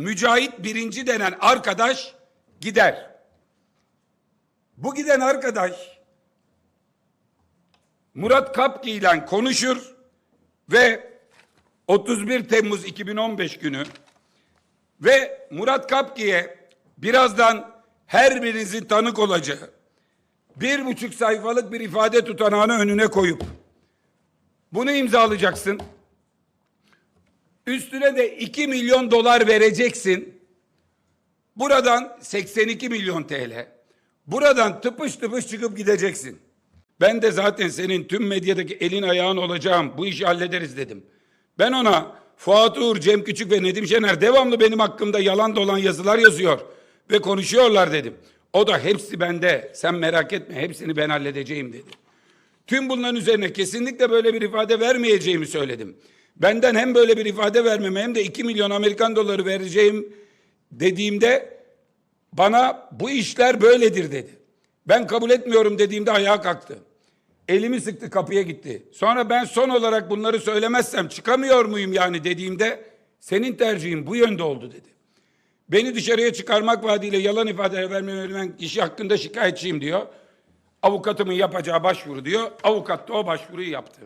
Mücahit birinci denen arkadaş gider. Bu giden arkadaş Murat Kapki ile konuşur ve 31 Temmuz 2015 günü ve Murat Kapki'ye birazdan her birinizin tanık olacağı bir buçuk sayfalık bir ifade tutanağını önüne koyup bunu imzalayacaksın. Üstüne de 2 milyon dolar vereceksin. Buradan 82 milyon TL. Buradan tıpış tıpış çıkıp gideceksin. Ben de zaten senin tüm medyadaki elin ayağın olacağım. Bu işi hallederiz dedim. Ben ona Fuat Uğur, Cem Küçük ve Nedim Şener devamlı benim hakkımda yalan dolan yazılar yazıyor ve konuşuyorlar dedim. O da hepsi bende. Sen merak etme hepsini ben halledeceğim dedi. Tüm bunların üzerine kesinlikle böyle bir ifade vermeyeceğimi söyledim. Benden hem böyle bir ifade vermeme hem de 2 milyon Amerikan doları vereceğim dediğimde bana bu işler böyledir dedi. Ben kabul etmiyorum dediğimde ayağa kalktı. Elimi sıktı kapıya gitti. Sonra ben son olarak bunları söylemezsem çıkamıyor muyum yani dediğimde senin tercihin bu yönde oldu dedi. Beni dışarıya çıkarmak vaadiyle yalan ifade vermeme verilen kişi hakkında şikayetçiyim diyor. Avukatımın yapacağı başvuru diyor. Avukat da o başvuruyu yaptı.